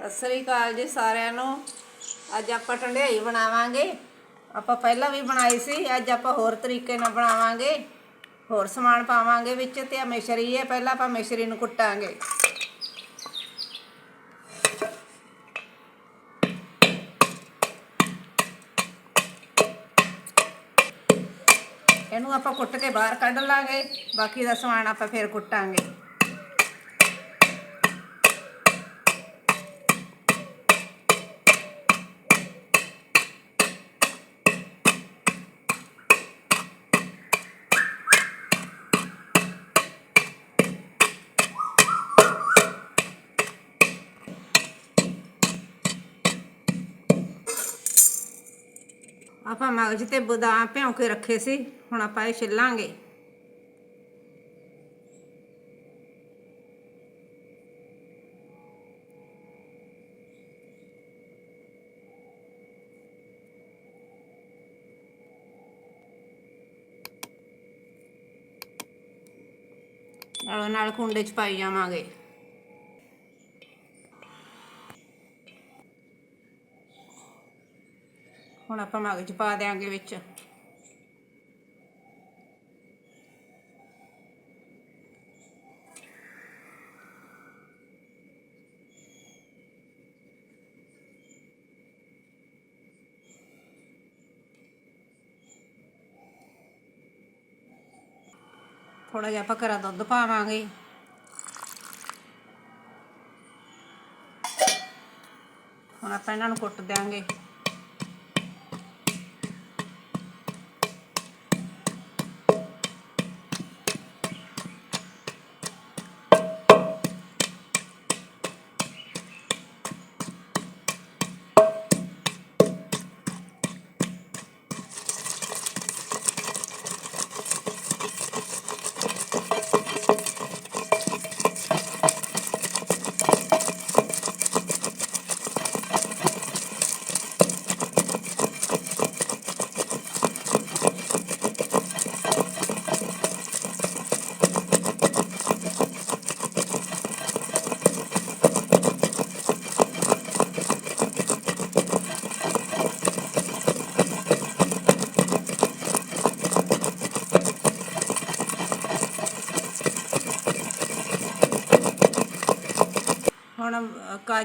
ਸਤਿ ਸ੍ਰੀ ਅਕਾਲ ਜੀ ਸਾਰਿਆਂ ਨੂੰ। ਅੱਜ ਆਪਾਂ ਢੰਡਿਆਈ ਬਣਾਵਾਂਗੇ। ਆਪਾਂ ਪਹਿਲਾਂ ਵੀ ਬਣਾਈ ਸੀ, ਅੱਜ ਆਪਾਂ ਹੋਰ ਤਰੀਕੇ ਨਾਲ ਬਣਾਵਾਂਗੇ। ਹੋਰ ਸਮਾਨ ਪਾਵਾਂਗੇ ਵਿੱਚ ਤੇ ਆ ਮਿਸ਼ਰੀ ਹੈ, ਪਹਿਲਾਂ ਆਪਾਂ ਮਿਸ਼ਰੀ ਨੂੰ ਕੁੱਟਾਂਗੇ। ਇਹਨੂੰ ਆਪਾਂ ਕੁੱਟ ਕੇ ਬਾਹਰ ਕੱਢ ਲਾਂਗੇ, ਬਾਕੀ ਦਾ ਸਮਾਨ ਆਪਾਂ ਫਿਰ ਕੁੱਟਾਂਗੇ। ਆਪਾਂ ਮਗਜ ਤੇ ਬਦਾਮ ਭਿਉਂ ਕੇ ਰੱਖੇ ਸੀ, ਹੁਣ ਆਪਾਂ ਇਹ ਛਿੱਲਾਂਗੇ। ਨਾਲੋਂ ਨਾਲ ਕੁੰਡੇ 'ਚ ਪਾਈ ਜਾਵਾਂਗੇ। ਹੁਣ ਆਪਾਂ ਮਗਜ ਪਾ ਦਿਆਂਗੇ ਵਿੱਚ। ਥੋੜਾ ਜਿਹਾ ਆਪਾਂ ਘਰਾ ਦੁੱਧ ਪਾਵਾਂਗੇ। ਹੁਣ ਆਪਾਂ ਇਹਨਾਂ ਨੂੰ ਕੁੱਟ ਦਿਆਂਗੇ।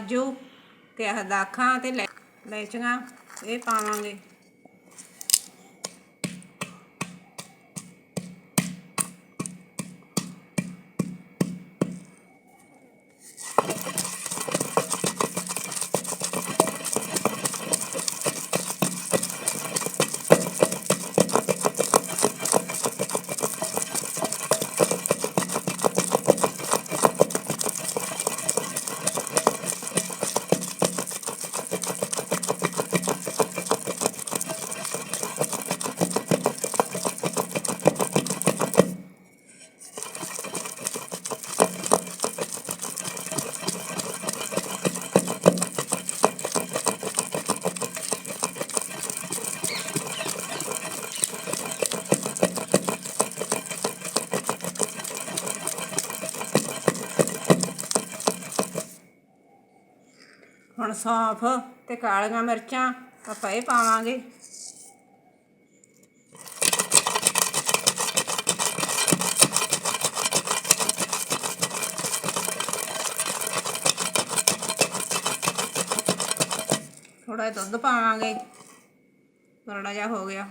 ਕਾਜੂ ਤੇ ਆਹ ਤੇ ਲੈ- ਲੈਚੀਆਂ ਇਹ ਪਾਵਾਂਗੇ। ਹੁਣ ਸੌਂਫ ਤੇ ਕਾਲੀਆਂ ਮਿਰਚਾਂ ਆਪਾਂ ਇਹ ਪਾਵਾਂਗੇ। ਥੋੜਾ ਜਿਹਾ ਦੁੱਧ ਪਾਵਾਂਗੇ। ਕਰੜਾ ਜਿਹਾ ਹੋ ਗਿਆ।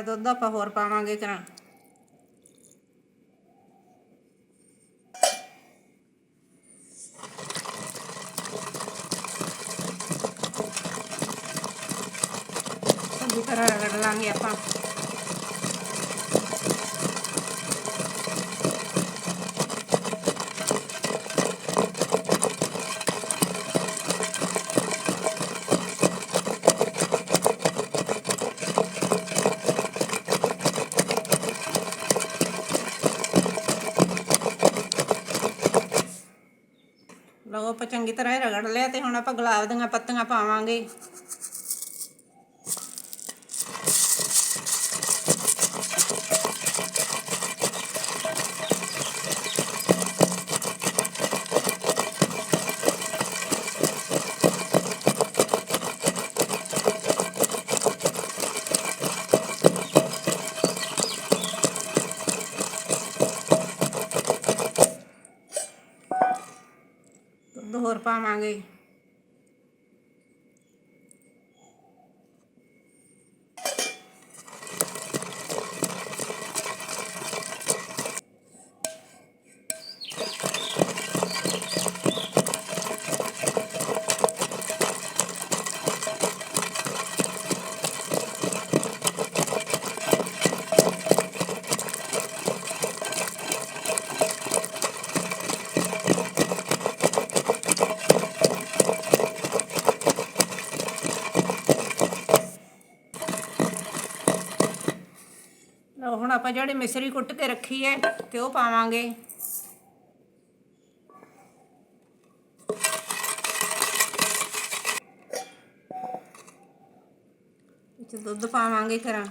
ਹੋਵੇ ਦੁੱਧ ਆਪਾਂ ਹੋਰ ਪਾਵਾਂਗੇ ਕਰਾਂ ਚੰਗੀ ਤਰ੍ਹਾਂ ਰਗੜ ਲਾਂਗੇ ਆਪਾਂ। ਆਪਾਂ ਚੰਗੀ ਤਰ੍ਹਾਂ ਇਹ ਰਗੜ ਲਿਆ ਤੇ ਹੁਣ ਆਪਾਂ ਗੁਲਾਬ ਦੀਆਂ ਪੱਤੀਆਂ ਪਾਵਾਂਗੇ। ਦੁੱਧ ਹੋਰ ਹੁਣ ਆਪਾਂ ਜਿਹੜੀ ਮਿਸਰੀ ਕੁੱਟ ਕੇ ਰੱਖੀ ਹੈ ਤੇ ਉਹ ਪਾਵਾਂਗੇ। ਵਿੱਚ ਦੁੱਧ ਪਾਵਾਂਗੇ ਕਰਾਂ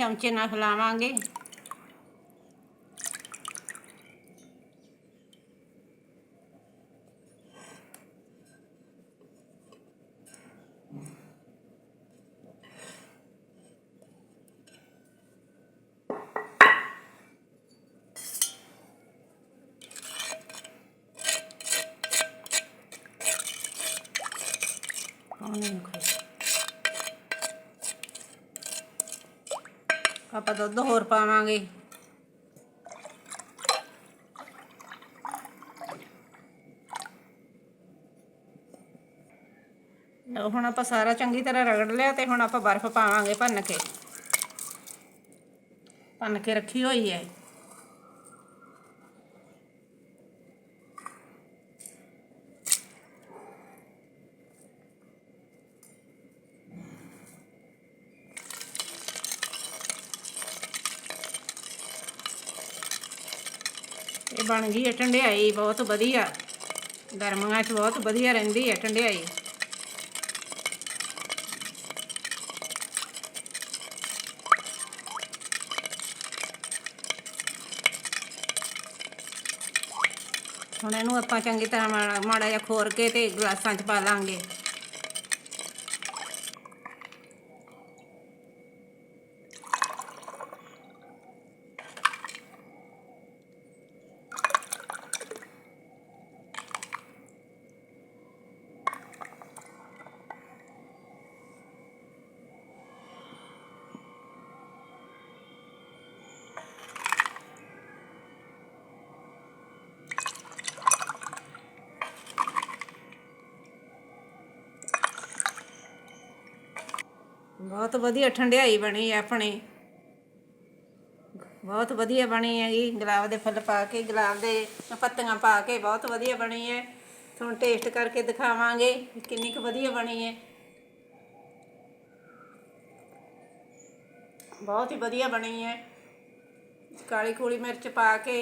ਚਮਚੇ ਨਾਲ ਹਿਲਾਵਾਂਗੇ ਪਾਣੀ ਨੂੰ ਖਾਈ ਆਪਾਂ ਦੁੱਧ ਹੋਰ ਪਾਵਾਂਗੇ। ਲਓ, ਹੁਣ ਆਪਾਂ ਸਾਰਾ ਚੰਗੀ ਤਰ੍ਹਾਂ ਰਗੜ ਲਿਆ ਤੇ ਹੁਣ ਆਪਾਂ ਬਰਫ਼ ਪਾਵਾਂਗੇ ਭੰਨ ਕੇ। ਭੰਨ ਕੇ ਰੱਖੀ ਹੋਈ ਹੈ। ਬਣ ਗਈ ਹੈ, ਠੰਡਿਆਈ ਬਹੁਤ ਵਧੀਆ। ਗਰਮੀਆਂ 'ਚ ਬਹੁਤ ਵਧੀਆ ਰਹਿੰਦੀ ਹੈ, ਠੰਡਿਆਈ। ਹੁਣ ਇਹਨੂੰ ਆਪਾਂ ਚੰਗੀ ਤਰ੍ਹਾਂ ਮਾੜਾ- ਮਾੜਾ ਜਿਹਾ ਖੋਰ ਕੇ ਤੇ ਗਲਾਸਾਂ 'ਚ ਪਾ ਲਾਂਗੇ। ਬਹੁਤ ਵਧੀਆ ਠੰਡਿਆਈ ਬਣੀ ਹੈ ਆਪਣੀ। ਬਹੁਤ ਵਧੀਆ ਬਣੀ ਹੈ ਜੀ ਗੁਲਾਬ ਦੇ ਫੁੱਲ ਪਾ ਕੇ, ਗੁਲਾਬ ਦੇ ਪੱਤੀਆਂ ਪਾ ਕੇ ਬਹੁਤ ਵਧੀਆ ਬਣੀ ਹੈ। ਤੁਹਾਨੂੰ ਟੇਸਟ ਕਰਕੇ ਦਿਖਾਵਾਂਗੇ ਕਿੰਨੀ ਕੁ ਵਧੀਆ ਬਣੀ ਹੈ। ਬਹੁਤ ਹੀ ਵਧੀਆ ਬਣੀ ਹੈ। ਕਾਲੀ ਕੂਲੀ ਮਿਰਚ ਪਾ ਕੇ